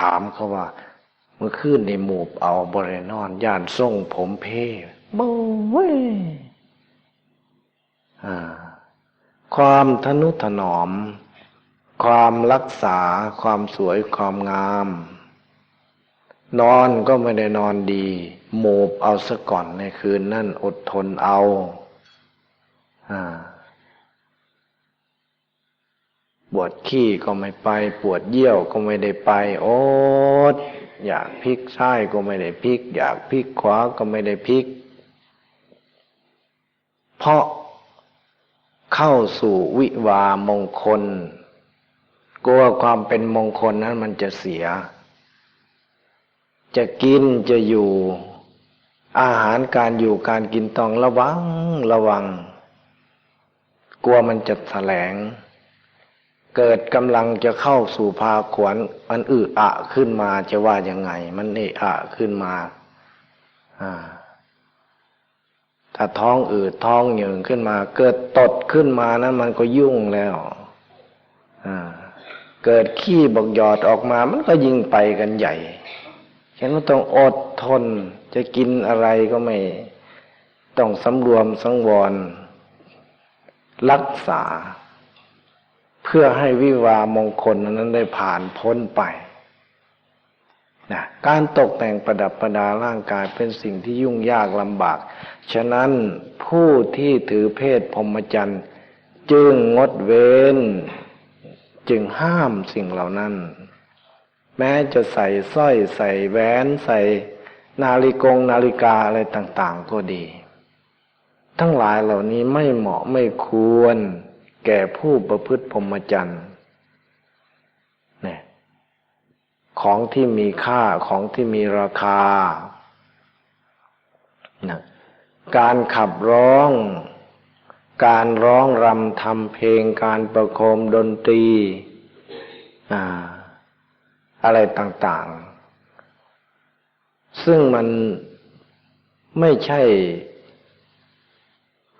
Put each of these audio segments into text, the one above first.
ถามเขาว่า เมื่อคืนในหมูบเอาบรินอนย่านส่งผมเพ่บ่เว้ยความทนุถนอม ความรักษาความสวยความงาม นอนก็ไม่ได้นอนดีโมบเอาซะก่อนในคืนนั่นอดทนเอา ปวดขี้ก็ไม่ไป ปวดเยี่ยวก็ไม่ได้ไป โอ๊ตอยากพลิกซ้ายก็ไม่ได้พลิก อยากพลิกขวาก็ไม่ได้พลิก เพราะเข้าสู่วิวามงคล กลัวความเป็นมงคลนั้นมันจะเสีย จะกินจะอยู่ อาหารการอยู่การกินต้องระวังระวัง กลัวมันจะแถลง เกิดกำลังจะเข้าสู่ภาขวนมันอึอะขึ้นมาจะว่ายังไง มันเอะอะขึ้นมาอ่าถ้าท้องอืดท้องเหยิงขึ้นมา เกิดตดขึ้นมานะมันก็ยุ่งแล้วเกิดขี้บกหยอดออกมา มันก็ยิงไปกันใหญ่ฉะนั้นต้องอดทนจะกินอะไรก็ไม่ ต้องสำรวมสังวร รักษา เพื่อให้วิวามงคลนั้นได้ผ่านพ้นไปนะการตกแต่งประดับประดาร่างกายเป็นสิ่งที่ยุ่งยากลำบาก ฉะนั้นผู้ที่ถือเพศพรหมจรรย์จึงงดเว้น จึงห้ามสิ่งเหล่านั้น แม้จะใส่สร้อยใส่แหวนใส่นาฬิกงนาฬิกาอะไรต่าง ๆ ก็ดี ทั้งหลายเหล่านี้ไม่เหมาะไม่ควร ก่ผู้ประพฤติพรหมจรรย์ของที่มีค่าของที่มีราคานะการขับร้อง การร้องรำทำเพลง การประโคมดนตรีอะอะไรต่าง ๆ ซึ่งมันไม่ใช่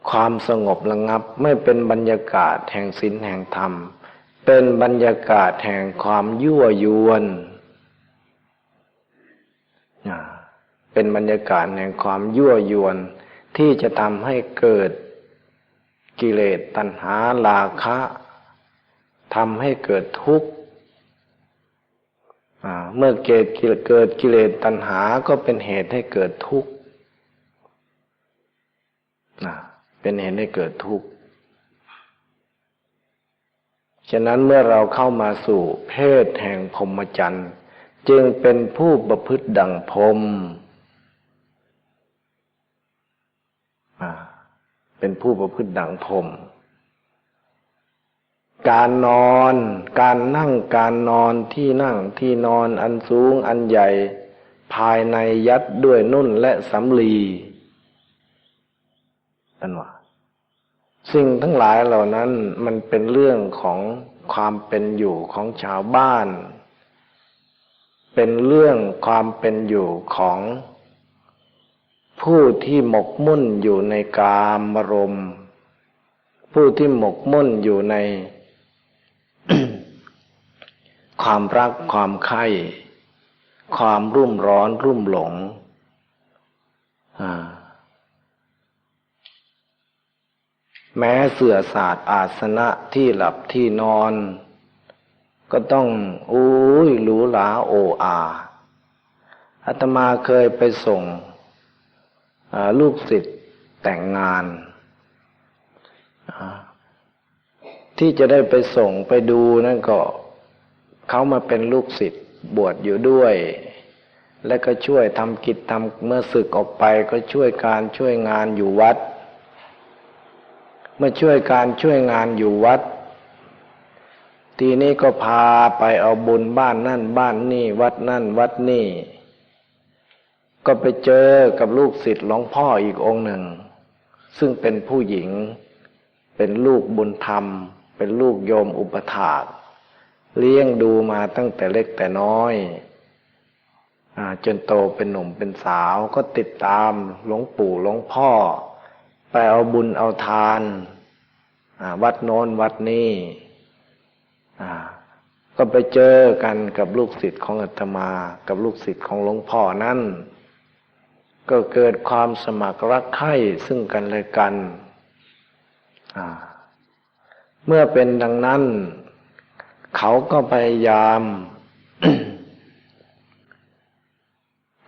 ความสงบระงับไม่เป็นบรรยากาศแห่งศีลแห่งธรรม เป็นบรรยากาศแห่งความยั่วยวน เป็นบรรยากาศแห่งความยั่วยวน ที่จะทำให้เกิดกิเลสตัณหาลาคะทำให้เกิดทุกข์เมื่อเกิดเกิดกิเลสตัณหาก็เป็นเหตุให้เกิดทุกข์ เป็นเหตุให้เกิดทุกข์ ฉะนั้นเมื่อเราเข้ามาสู่เพศแห่งพรหมจรรย์จึงเป็นผู้ประพฤติดังพรมเป็นผู้ประพฤติดังพรมการนอน การนั่ง การนอนที่นั่งที่นอนอันสูงอันใหญ่ ภายในยัดด้วยนุ่นและสำลี นั่นว่าสิ่งทั้งหลายเหล่านั้นมันเป็นเรื่องของความเป็นอยู่ของชาวบ้าน เป็นเรื่องความเป็นอยู่ของผู้ที่หมกมุ่นอยู่ในกามรม ผู้ที่หมกมุ่นอยู่ใน ความรักความใคร่ความรุ่มร้อนรุ่มหลง แม้เสื่อศาสตร์อาสนะที่หลับที่นอน ก็ต้องอุ้ยหรูหราโออาอาตมาเคยไปส่งลูกศิษย์แต่งงาน ที่จะได้ไปส่งไปดูนั่นก็เขามาเป็นลูกศิษย์บวชอยู่ด้วย และก็ช่วยทำกิจทำเมื่อศึกออกไปก็ช่วยการช่วยงานอยู่วัด เมื่อช่วยการช่วยงานอยู่วัด ทีนี้ก็พาไปเอาบุญบ้านนั่นบ้านนี่ วัดนั่นวัดนี่ ก็ไปเจอกับลูกศิษย์หลวงพ่ออีกองค์หนึ่ง ซึ่งเป็นผู้หญิง เป็นลูกบุญธรรม เป็นลูกโยมอุปถากเลี้ยงดูมาตั้งแต่เล็กแต่น้อยอจนโตเป็นหนุ่มเป็นสาวก็ติดตามหลวงปู่หลวงพ่อ ไปเอาบุญเอาทานวัดโน้นวัดนี้ก็ไปเจอกันกับลูกศิษย์ของอาตมา กับลูกศิษย์ของหลวงพ่อนั่น ก็เกิดความสมัครรักใคร่ซึ่งกันและกัน เมื่อเป็นดังนั้น เขาก็พยายาม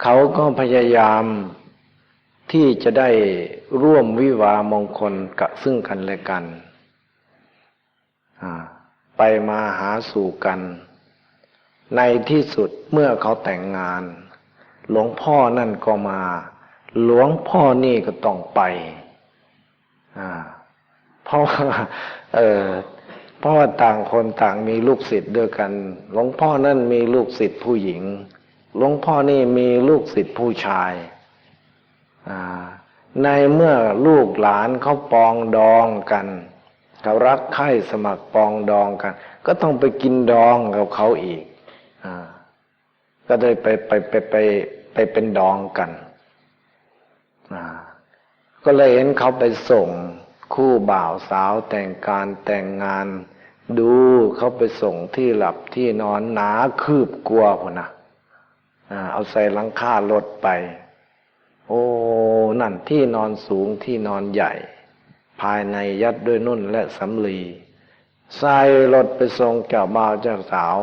เขาก็พยายาม ที่จะได้ร่วมวิวามงคลกับซึ่งกันและกันไปมาหาสู่กัน ในที่สุดเมื่อเขาแต่งงาน หลวงพ่อนั่นก็มา หลวงพ่อนี่ก็ต้องไปเพราะว่าเออเพราะว่าต่างคนต่างมีลูกศิษย์ด้วยกัน หลวงพ่อนั่นมีลูกศิษย์ผู้หญิง หลวงพ่อนี่มีลูกศิษย์ผู้ชาย ในเมื่อลูกหลานเขาปองดองกันเขารักใคร่สมัครปองดองกัน ก็ต้องไปกินดองกับเขาอีกอก็เลยไปไปไปไปไปเป็นดองกันก็เลยเห็นเขาไปส่งคู่บ่าวสาวแต่งการแต่งงาน ดูเขาไปส่งที่หลับที่นอนหนาคืบกลัวพนะเอาใส่ลังคารถไป โอ้นั่นที่นอนสูงที่นอนใหญ่ ภายในยัดด้วยนุ่นและสำลีใส่รถไปส่งเจ้าบ่าวเจ้าสาว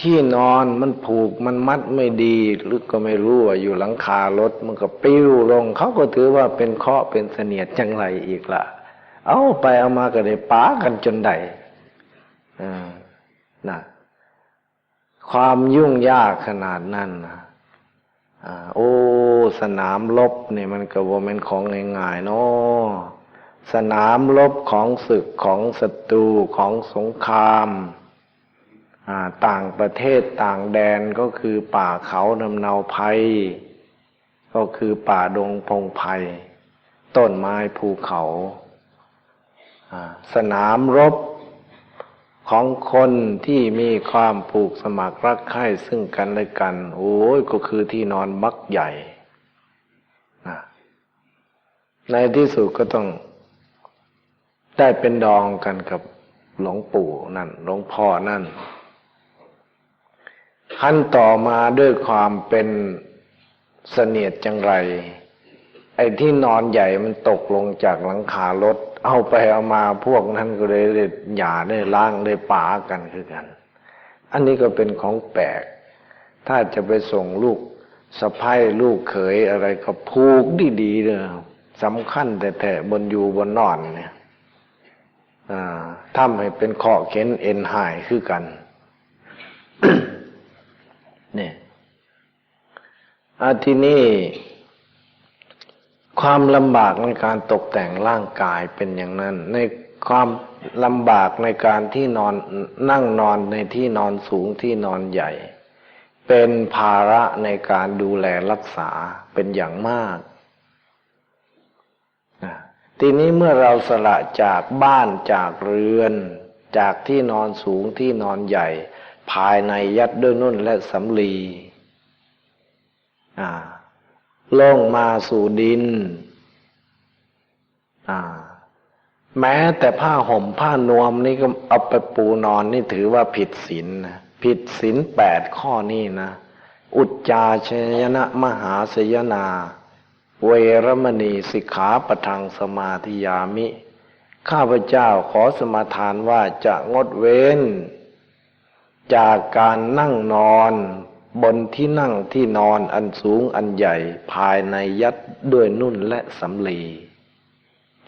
ที่นอนมันผูกมันมัดไม่ดีหรือก็ไม่รู้ว่าอยู่หลังคารถมันก็ปิ้วลง เขาก็ถือว่าเป็นเคาะเป็นเสนียดจังไรอีกละเอาไปเอามาก็ได้ป้ากันจนใดนะความยุ่งยากขนาดนั้นนะ โอ้ สนามลบเนี่ยมันก็บ่เป็นของง่ายๆเนาะสนามลบของศึกของศัตรูของสงครามต่างประเทศต่างแดนก็คือป่าเขานำเนาภัย ก็คือป่าดงพงไพ่ต้นไม้ภูเขา สนามรบ ของคนที่มีความผูกสมัครรักใคร่ซึ่งกันและกัน โอ้ยก็คือที่นอนบักใหญ่นะในที่สุดก็ต้อง ได้เป็นดองกันกับหลวงปู่นั่นหลวงพ่อนั่นขั้นต่อมาด้วยความเป็นเสนียดจังไร ไอ้ที่นอนใหญ่มันตกลงจากหลังคารถ เอาไปเอามาพวกนั้นก็เลยหย่าได้ล้างได้ป่ากันคือกัน อันนี้ก็เป็นของแปลก ถ้าจะไปส่งลูกสะพ้ายลูกเขยอะไรก็ผูกดีๆเลยสำคัญแต่แต่บนอยู่บนนอนเนี่ยทำให้เป็นข้อเข็นเอ็นหายคือกันเนี่ยอาทีนี้ ความลำบากในการตกแต่งร่างกายเป็นอย่างนั้น ในความลำบากในการที่นอนนั่งนอนในที่นอนสูงที่นอนใหญ่ เป็นภาระในการดูแลรักษาเป็นอย่างมาก ทีนี้เมื่อเราสละจากบ้านจากเรือน จากที่นอนสูงที่นอนใหญ่ ภายในยัดด้วยนุ่นและสำลีอ่า ลงมาสู่ดิน แม้แต่ผ้าห่มผ้านวมนี่ก็เอาไปปูนอนนี่ถือว่าผิดศีลนะผิดศีลแปดข้อนี้นะ อุจจาชยนะมหาสยนา เวรมณีสิกขาปทังสมาธิยามิ ข้าพเจ้าขอสมาทานว่าจะงดเว้น จากการนั่งนอน บนที่นั่งที่นอนอันสูงอันใหญ่ภายในยัดด้วยนุ่นและสำลี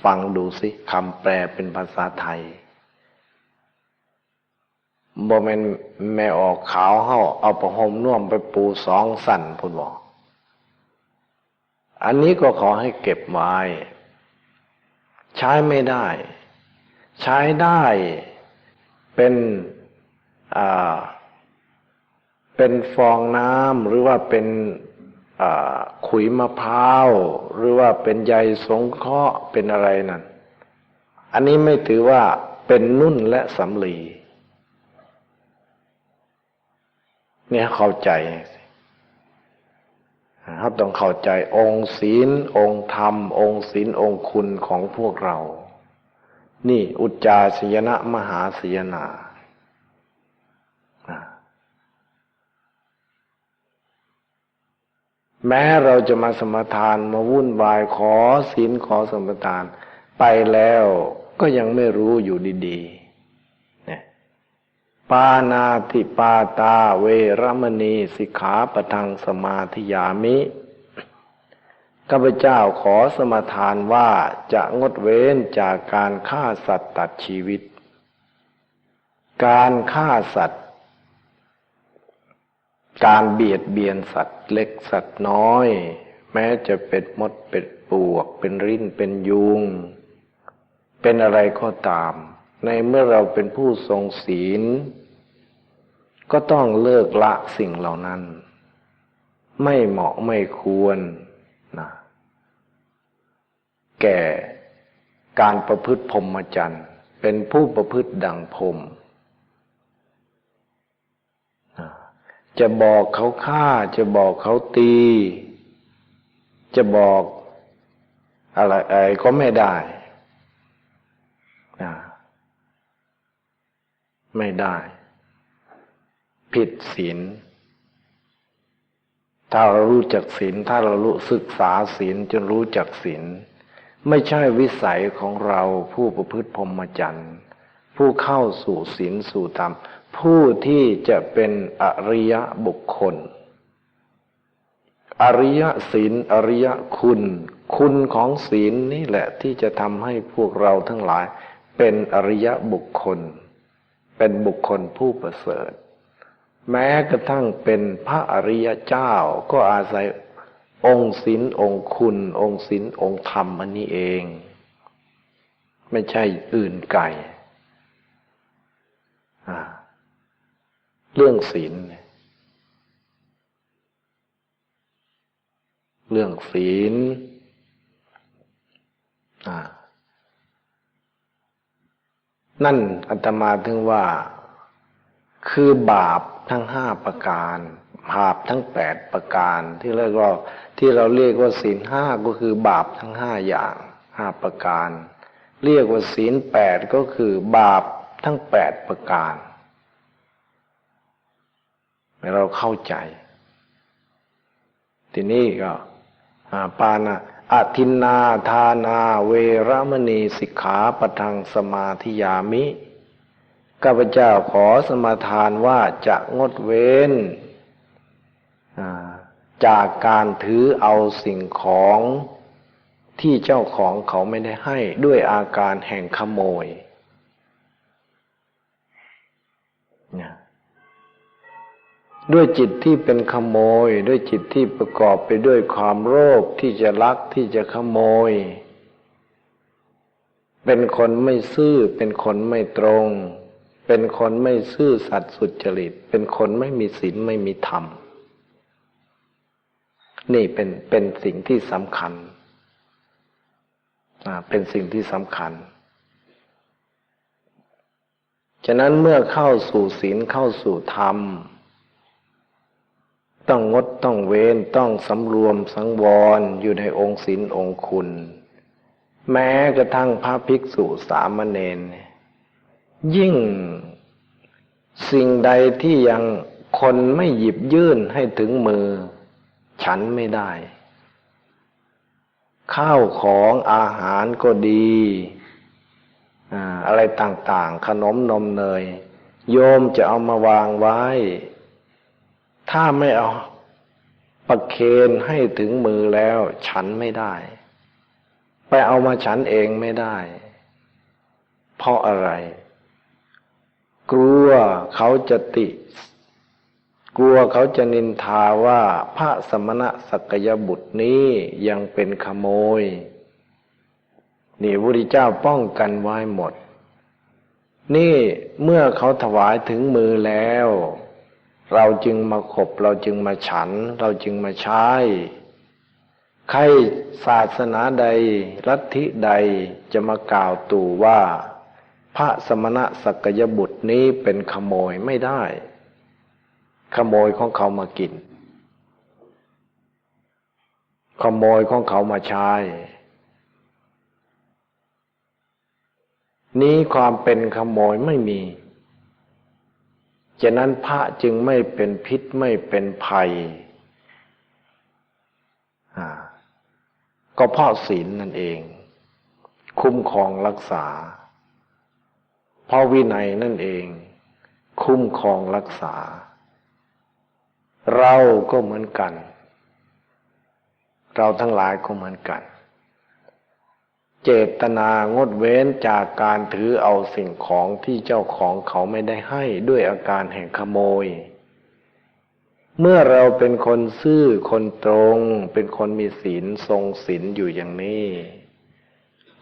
ฟังดูสิคำแปลเป็นภาษาไทยบ่แม่นแม่ออกขาวเฮาเอาประหมน่วมไปปูสองสั่นพุ่นบอกอันนี้ก็ขอให้เก็บไว้ใช้ไม่ได้ ใช้ได้เป็นอ่า เป็นฟองน้ำหรือว่าเป็นขุยมะพร้าว หรือว่าเป็นใยสงเคราะห์เป็นอะไรนั่น อันนี้ไม่ถือว่าเป็นนุ่นและสำลีเนี่ยเข้าใจเขาต้องเข้าใจองค์ศีล องค์ธรรม องค์ศีลองค์คุณของพวกเรา นี่อุจจาสยนะมหาสยนา แม้เราจะมาสมทานมาวุ่นวายขอศีลขอสมทาน ไปแล้วก็ยังไม่รู้อยู่ดีๆนะปานาติปาตาเวรมณีสิกขาปทังสมาธิยามิข้าพเจ้าขอสมทานว่าจะงดเว้นจากการฆ่าสัตว์ตัดชีวิต การฆ่าสัตว์ การเบียดเบียนสัตว์เล็กสัตว์น้อย แม้จะเป็นมดเป็นปวก เป็นริ้นเป็นยุง เป็นอะไรก็ตาม ในเมื่อเราเป็นผู้ทรงศีล ก็ต้องเลิกละสิ่งเหล่านั้น ไม่เหมาะไม่ควรนะแก่การประพฤติพรหมจรรย์เป็นผู้ประพฤติดังพรหม จะบอกเขาฆ่า จะบอกเขาตี จะบอกอะไรอะไรก็ไม่ได้ไม่ได้ ผิดศีลถ้าเรารู้จักศีลถ้าเรารู้ศึกษาศีลจนรู้จักศีลไม่ใช่วิสัยของเราผู้ประพฤติพรหมจรรย์ผู้เข้าสู่ศีลสู่ธรรม ผู้ที่จะเป็นอริยบุคคล อริยศีลอริยคุณ คุณของศีลนี่แหละที่จะทำให้พวกเราทั้งหลาย เป็นอริยบุคคล เป็นบุคคลผู้ประเสริฐ แม้กระทั่งเป็นพระอริยเจ้าก็อาศัยองค์ศีลองค์คุณ องค์ศีลองค์ธรรมอันนี้เอง ไม่ใช่อื่นไกล เรื่องศีล เรื่องศีลนั่นอัตมาถึงว่า คือบาปทั้งห้าประการ บาปทั้งแปดประการ ที่เรียกว่าที่เราเรียกว่าศีลห้าก็คือบาปทั้งห้าอย่างห้าประการ เรียกว่าศีลแปดก็คือบาปทั้งแปดประการ เราเข้าใจ ทีนี้ก็ปานาอทินนาทานาเวรมณีสิกขาปทังสมาธิยามิข้าพเจ้าขอสมาทานว่าจะงดเว้นจากการถือเอาสิ่งของที่เจ้าของเขาไม่ได้ให้ด้วยอาการแห่งขโมย ด้วยจิตที่เป็นขโมย ด้วยจิตที่ประกอบไปด้วยความโลภที่จะลักที่จะขโมย เป็นคนไม่ซื่อ เป็นคนไม่ตรง เป็นคนไม่ซื่อสัตย์สุจริต เป็นคนไม่มีศีลไม่มีธรรม นี่เป็นเป็นสิ่งที่สำคัญเป็นสิ่งที่สำคัญฉะนั้นเมื่อเข้าสู่ศีลเข้าสู่ธรรม ต้องงดต้องเว้นต้องสำรวมสังวรอยู่ในองค์ศีลองค์คุณ แม้กระทั่งพระภิกษุสามเณรยิ่งสิ่งใดที่ยังคนไม่หยิบยื่นให้ถึงมือ ฉันไม่ได้ ข้าวของอาหารก็ดีอะไรต่างๆ ขนมนมเนย โยมจะเอามาวางไว้ ถ้าไม่เอาประเคนให้ถึงมือแล้ว ฉันไม่ได้ ไปเอามาฉันเองไม่ได้ เพราะอะไร กลัวเขาจะติ กลัวเขาจะนินทาว่าพระสมณะสักยบุตรนี้ยังเป็นขโมย นี่พระพุทธเจ้าป้องกันไว้หมด นี่เมื่อเขาถวายถึงมือแล้ว เราจึงมาขบเราจึงมาฉัน เราจึงมาใช้ ใครศาสนาใดรัทิใดจะมากล่าวตู่ว่า พระสมณะสักยบุตรนี้เป็นขโมยไม่ได้ ขโมยของเขามากิน ขโมยของเขามาใช้นี้ความเป็นขโมยไม่มี ฉะนั้นพระจึงไม่เป็นพิษไม่เป็นภัย ก็เพราะศีลนั่นเอง คุ้มครองรักษา เพราะวินัยนั่นเอง คุ้มครองรักษา เราก็เหมือนกัน เราทั้งหลายก็เหมือนกัน เจตนางดเว้นจากการถือเอาสิ่งของที่เจ้าของเขาไม่ได้ให้ด้วยอาการแห่งขโมย เมื่อเราเป็นคนซื่อคนตรง เป็นคนมีศีลทรงศีลอยู่อย่างนี้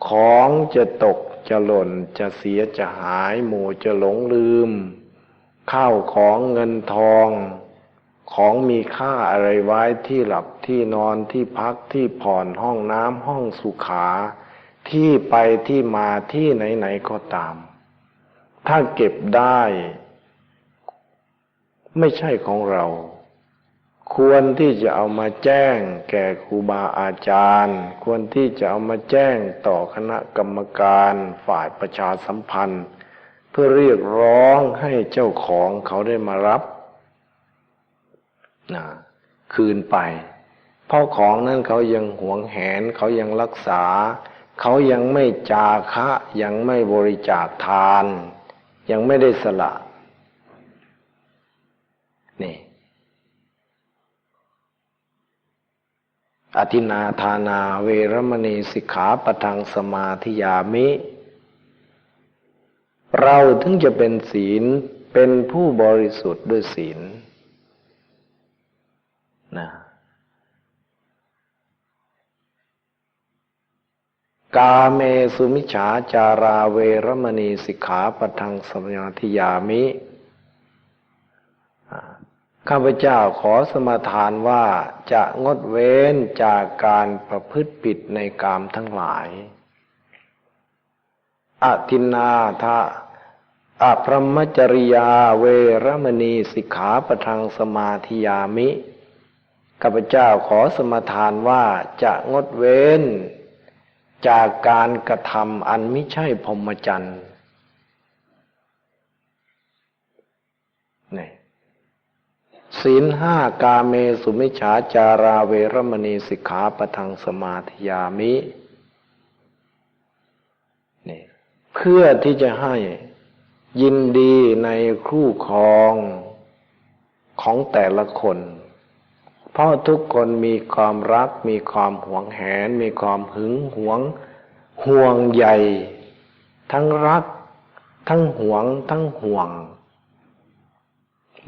ของจะตกจะหล่นจะเสียจะหายหมู่จะหลงลืม ข้าวของเงินทอง ของมีค่าอะไรไว้ที่หลับที่นอนที่พักที่ผ่อนห้องน้ำห้องสุขา ที่ไปที่มาที่ไหนๆก็ตาม ถ้าเก็บได้ ไม่ใช่ของเรา ควรที่จะเอามาแจ้งแก่ครูบาอาจารย์ ควรที่จะเอามาแจ้งต่อคณะกรรมการฝ่ายประชาสัมพันธ์ เพื่อเรียกร้องให้เจ้าของเขาได้มารับนะคืนไป เพราะของนั้นเขายังหวงแหนเขายังรักษา เขายังไม่จาคะ ยังไม่บริจาคทาน ยังไม่ได้สละ นี่อธินาทานาเวรมณีสิกขาปทังสมาธิยามิ เราถึงจะเป็นศีลเป็นผู้บริสุทธิ์ด้วยศีลนะ กาเมสุมิฉาจาราเวรมณีสิกขาปทังสมาธิยามิข้าพเจ้าขอสมาทานว่าจะงดเว้นจากการประพฤติผิดในกามทั้งหลายอทินาทะอพรหมจริยาเวรมณีสิกขาปทังสมาธิยามิ ข้าพเจ้าขอสมาทานว่าจะงดเว้น จากการกระทำอันไม่ใช่พรหมจรรย์นี่ศีลห้ากาเมสุมิฉาจาราเวรมณีสิกขาปทังสมาธิยามินี่เพื่อที่จะให้ยินดีในคู่ครองของแต่ละคน เพราะทุกคนมีความรัก มีความหวงแหน มีความหึงหวง ห่วงใยทั้งรัก ทั้งหวง ทั้งห่วง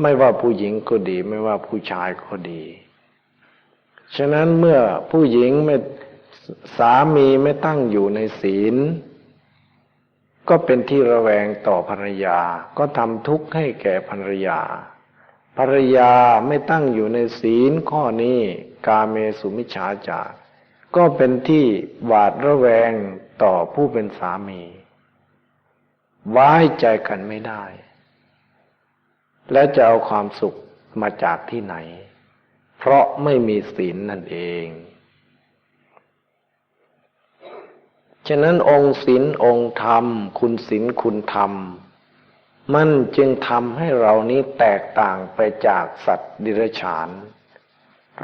ไม่ว่าผู้หญิงก็ดี ไม่ว่าผู้ชายก็ดี ฉะนั้นเมื่อผู้หญิงไม่สามีไม่ตั้งอยู่ในศีล ก็เป็นที่ระแวงต่อภรรยา ก็ทำทุกข์ให้แก่ภรรยา ภรรยาไม่ตั้งอยู่ในศีลข้อนี้กาเมสุมิฉาจารก็เป็นที่หวาดระแวงต่อผู้เป็นสามีไว้ใจกันไม่ได้ และจะเอาความสุขมาจากที่ไหน เพราะไม่มีศีลนั่นเอง ฉะนั้นองค์ศีลองค์ธรรม คุณศีลคุณธรรม มันจึงทำให้เรานี้แตกต่างไปจากสัตว์ดิรัจฉาน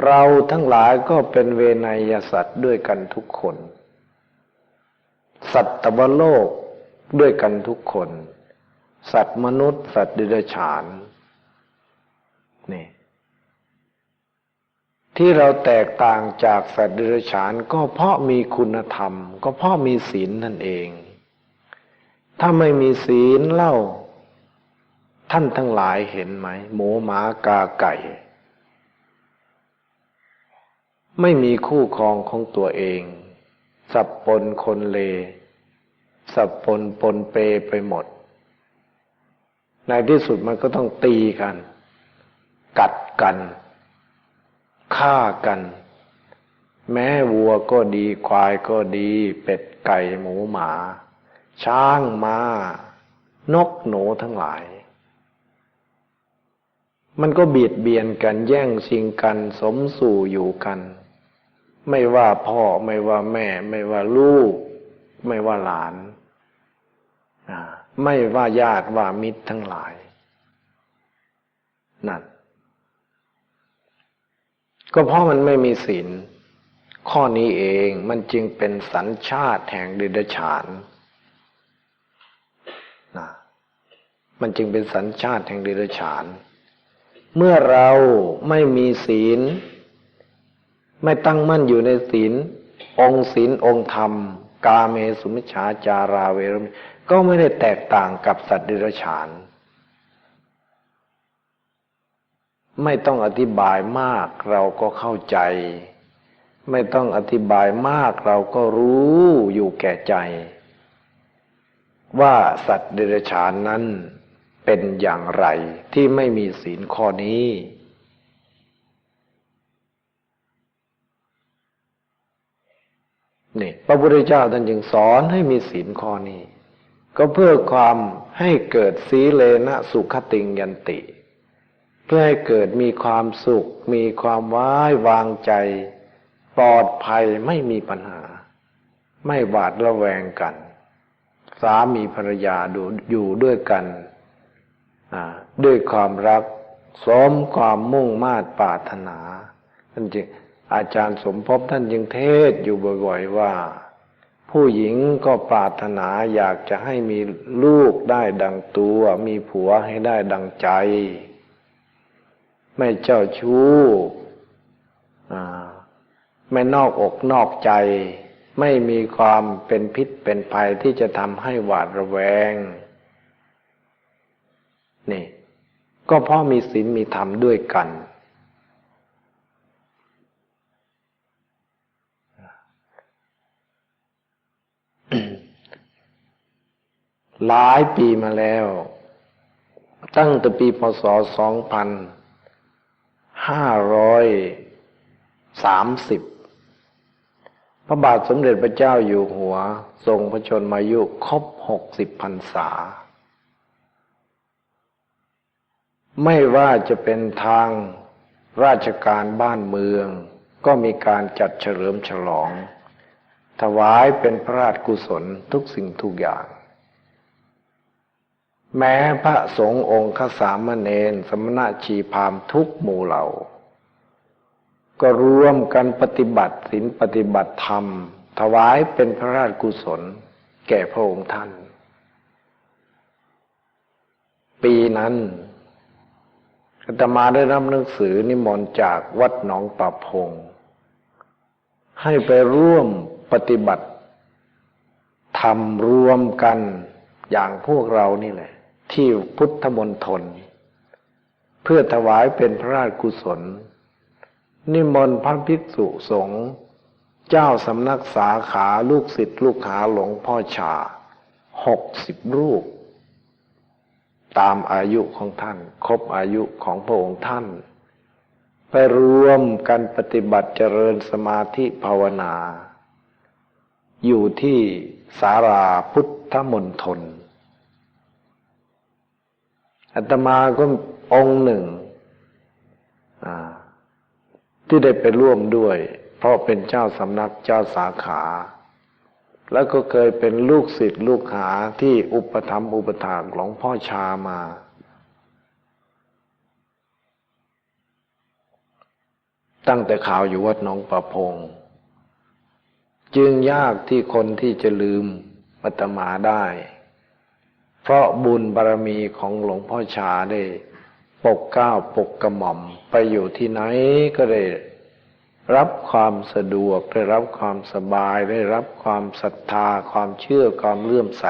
เราทั้งหลายก็เป็นเวนยสัตว์ด้วยกันทุกคน สัตว์ตวโลกด้วยกันทุกคน สัตว์มนุษย์ สัตว์ดิรัจฉานนี่ที่เราแตกต่างจากสัตว์ดิรัจฉานก็เพราะมีคุณธรรม ก็เพราะมีศีลนั่นเอง ถ้าไม่มีศีลเล่า ท่านทั้งหลายเห็นไหม หมูหมากาไก่ ไม่มีคู่ครองของตัวเอง สับปนคนเล สับปนปนเปไปหมด ในที่สุดมันก็ต้องตีกัน กัดกันฆ่ากัน แม้วัวก็ดีควายก็ดี เป็ดไก่หมูหมา ช้างมา้านกหนูทั้งหลาย มันก็เบียดเบียนกันแย่งชิงกันสมสู่อยู่กัน ไม่ว่าพ่อไม่ว่าแม่ ไม่ว่าลูก ไม่ว่าหลาน ไม่ว่าญาติว่ามิตรทั้งหลายนั่นก็เพราะมันไม่มีศีลข้อนี้เองมันจึงเป็นสัญชาติแห่งเดรัจฉานนะมันจึงเป็นสัญชาติแห่งเดรัจฉาน เมื่อเราไม่มีศีล ไม่ตั้งมั่นอยู่ในศีล องศีลองธรรม กาเมสุมิชฌาจาราเวรมก็ไม่ได้แตกต่างกับสัตว์เดรัจฉาน ไม่ต้องอธิบายมากเราก็เข้าใจ ไม่ต้องอธิบายมากเราก็รู้อยู่แก่ใจ ว่าสัตว์เดรัจฉานนั้น เป็นอย่างไรที่ไม่มีศีลข้อนี้ นี่พระพุทธเจ้าท่านจึงสอนให้มีศีลข้อนี้ ก็เพื่อความให้เกิดสีเลนะสุขติงยันติ เพื่อให้เกิดมีความสุข มีความว้ายวางใจ ปลอดภัยไม่มีปัญหา ไม่หวาดระแวงกัน สามีภรรยาดูอยู่ด้วยกัน ด้วยความรักสมความมุ่งมา่ปรารถนาท่านจึงอาจารย์สมภพท่านจึงเทศอยู่บ่อยๆว่า ผู้หญิงก็ปรารถนาอยากจะให้มีลูกได้ดังตัว มีผัวให้ได้ดังใจ ไม่เจ้าชู้ไม่นอกอกนอกใจ ไม่มีความเป็นพิษเป็นภัยที่จะทำให้หวาดระแวง นี่ ก็เพราะมีศีลมีธรรมด้วยกัน หลายปีมาแล้ว ตั้งแต่ปีพศสองพันห้าร้อยสามสิบพระบาทสมเด็จพระเจ้าอยู่หัว ทรงพระชนมายุครบหกสิบพรรษา ไม่ว่าจะเป็นทางราชการบ้านเมือง ก็มีการจัดเฉลิมฉลอง ถวายเป็นพระราชกุศลทุกสิ่งทุกอย่าง แม้พระสงฆ์องค์ขสามเณรสมณะชีพามทุกหมู่เหล่า ก็รวมกันปฏิบัติศีลปฏิบัติธรรม ถวายเป็นพระราชกุศล แก่พระองค์ท่าน ปีนั้น อาตมาได้รับหนังสือนิมนต์จากวัดหนองปะพง ให้ไปร่วมปฏิบัติทำรวมกันอย่างพวกเรานี่แหละ ที่พุทธมณฑลเพื่อถวายเป็นพระราชกุศล นิมนต์พระภิกษุสงฆ์เจ้าสำนักสาขาลูกศิษย์ลูกหาหลวงพ่อชาหกสิบรูป ตามอายุของท่าน ครบอายุของพระองค์ท่าน ไปรวมกันปฏิบัติเจริญสมาธิภาวนา อยู่ที่สาราพุทธมณฑลอาตมาก็องค์หนึ่งที่ได้ไปร่วมด้วย เพราะเป็นเจ้าสำนักเจ้าสาขา แล้วก็เคยเป็นลูกศิษย์ลูกหาที่อุปธรรมอุปถากหลวงพ่อชามา ตั้งแต่ข่าวอยู่วัดหนองประพง จึงยากที่คนที่จะลืมปัตมาได้ เพราะบุญบารรมีของหลวงพ่อชาได้ ปกก้าวปกกระหม่อมไปอยู่ที่ไหนก็ได้ รับความสะดวกได้รับความสบายได้รับความศรัทธา ความเชื่อความเลื่อมใส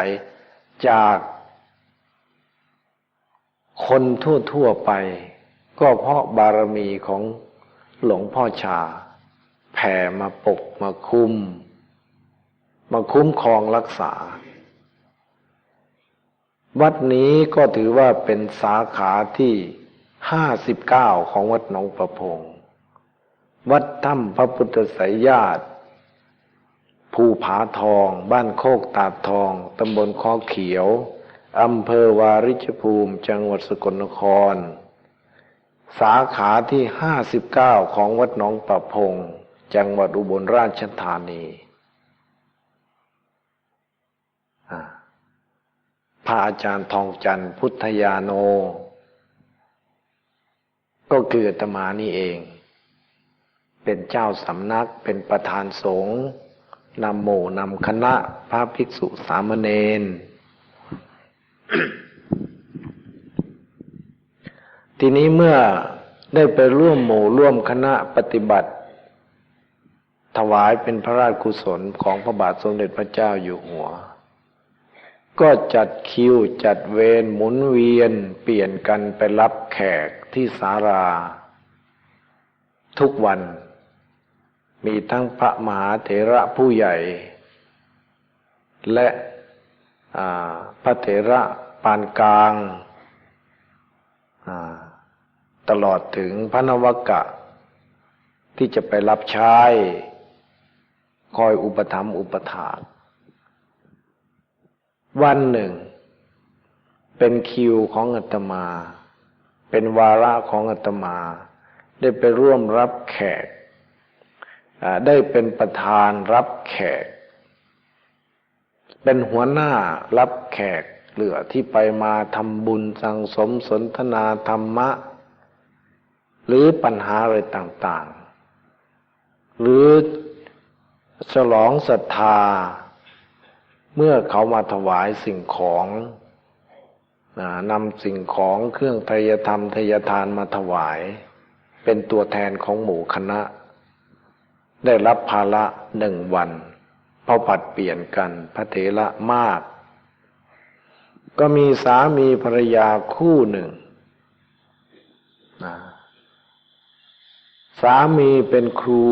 จากคนทั่วๆไป ก็เพราะบารมีของหลวงพ่อชา แผ่มาปกมาคุ้ม มาคุ้มครองรักษา วัดนี้ก็ถือว่าเป็นสาขาที่ห้าสิบเก้าของวัดหนองประพงษ์ วัดถ้ำพระพุทธสายญาติภูผาทอง บ้านโคกตาดทอง ตำบลคอเขียว อำเภอวาริชภูมิ จังหวัดสกลนคร สาขาที่ห้าสิบเก้าของวัดหนองประพง จังหวัดอุบลราชธานีพระอาจารย์ทองจันทร์พุทธยาโน ก็คืออตมานี่เอง เป็นเจ้าสำนัก เป็นประธานสงฆ์นำหมู่นำคณะพระภิกษุสามเณรทีนี้เมื่อได้ไปร่วมหมู่ร่วมคณะปฏิบัติ ถวายเป็นพระราชกุศลของพระบาทสมเด็จพระเจ้าอยู่หัว ก็จัดคิวจัดเวรหมุนเวียน เปลี่ยนกันไปรับแขกที่สาราทุกวัน มีทั้งพระมหาเถระผู้ใหญ่ และพระเถระปานกลางตลอดถึงพระนวกะ ที่จะไปรับใช้คอยอุปถัมภ์อุปถากวันหนึ่ง เป็นคิวของอาตมา เป็นวาระของอาตมา ได้ไปร่วมรับแขก ได้เป็นประธานรับแขก เป็นหัวหน้ารับแขกเหลือที่ไปมาทำบุญสังสมสนทนาธรรมะ หรือปัญหาอะไรต่างๆ หรือฉลองศรัทธา เมื่อเขามาถวายสิ่งของนำสิ่งของเครื่องทยธรรมทยทานมาถวาย เป็นตัวแทนของหมู่คณะ ได้รับภาระหนึ่งวันเพราะผัดเปลี่ยนกันพระเถระมาก ก็มีสามีภรรยาคู่หนึ่งนะสามีเป็นครู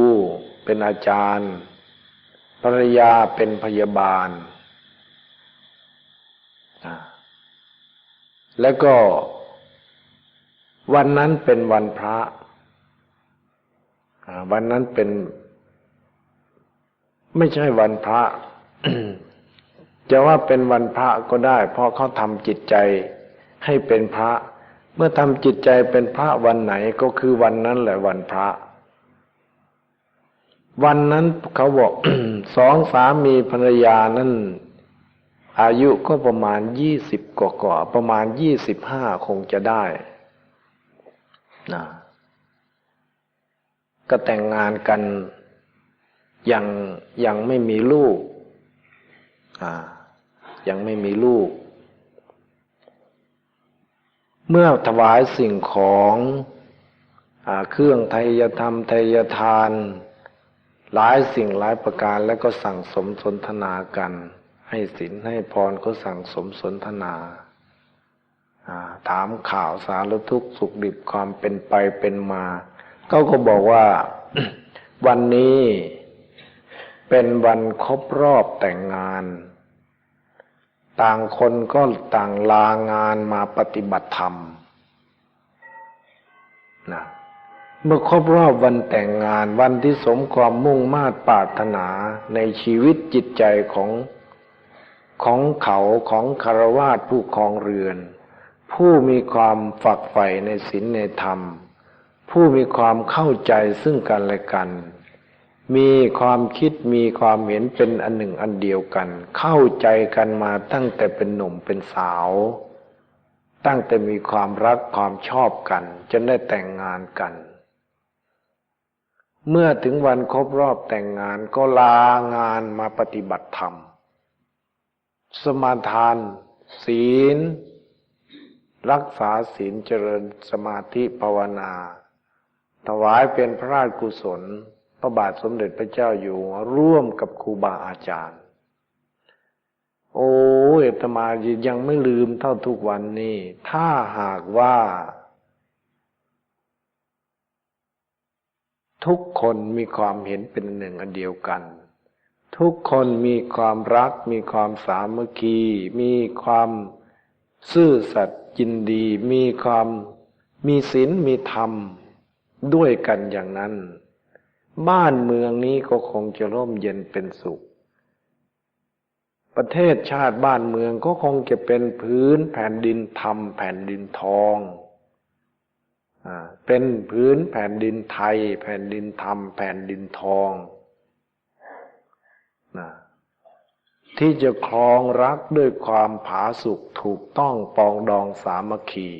เป็นอาจารย์ ภรรยาเป็นพยาบาลนะแล้วก็วันนั้นเป็นวันพระ วันนั้นเป็น ไม่ใช่วันพระจะว่าเป็นวันพระก็ได้ เพราะเขาทำจิตใจให้เป็นพระ เมื่อทำจิตใจเป็นพระวันไหนก็คือวันนั้นแหละวันพระ วันนั้นเขาบอกสองสามีภรรยานั้นอายุก็ประมาณยี่สิบกว่าๆประมาณยี่สิบห้าคงจะได้นะก็แต่งงานกัน ยังยังไม่มีลูก อ่า ยังไม่มีลูก เมื่อถวายสิ่งของอเครื่องไทยธรรมไทยทาน หลายสิ่งหลายประการแล้วก็สั่งสมสนทนากัน ให้ศีลให้พรก็สั่งสมสนทนาถามข่าวสารทุกสุขดิบความเป็นไปเป็นมาเขาก็บอกว่าวันนี้ เป็นวันครบรอบแต่งงาน ต่างคนก็ต่างลางานมาปฏิบัติธรรมนะเมื่อครบรอบวันแต่งงานวันที่สมความมุ่งมา่ปรารถนาในชีวิตจิตใจของของเขาของคารวาสผู้ครองเรือน ผู้มีความฝักใฝ่ในศีลในธรรม ผู้มีความเข้าใจซึ่งกันและกัน มีความคิดมีความเห็นเป็นอันหนึ่งอันเดียวกัน เข้าใจกันมาตั้งแต่เป็นหนุ่มเป็นสาว ตั้งแต่มีความรักความชอบกันจนได้แต่งงานกัน เมื่อถึงวันครบรอบแต่งงานก็ลางานมาปฏิบัติธรรม สมาทาน ศีล รักษาศีลเจริญสมาธิภาวนา ถวายเป็นพระราชกุศล พระบาทสมเด็จพระเจ้าอยู่ร่วมกับครูบาอาจารย์ โอ้เอตมายังไม่ลืมเท่าทุกวันนี้ ถ้าหากว่า ทุกคนมีความเห็นเป็นหนึ่งอันเดียวกัน ทุกคนมีความรัก มีความสามัคคี มีความซื่อสัตย์ยินดี มีความมีศีลมีธรรม ด้วยกันอย่างนั้น บ้านเมืองนี้ก็คงจะร่มเย็นเป็นสุข ประเทศชาติบ้านเมืองก็คงจะเป็นพื้นแผ่นดินธรรมแผ่นดินทองเป็นพื้นแผ่นดินไทย แผ่นดินธรรม แผ่นดินทองที่จะครองรักด้วยความผาสุกถูกต้องปองดองสามัคคี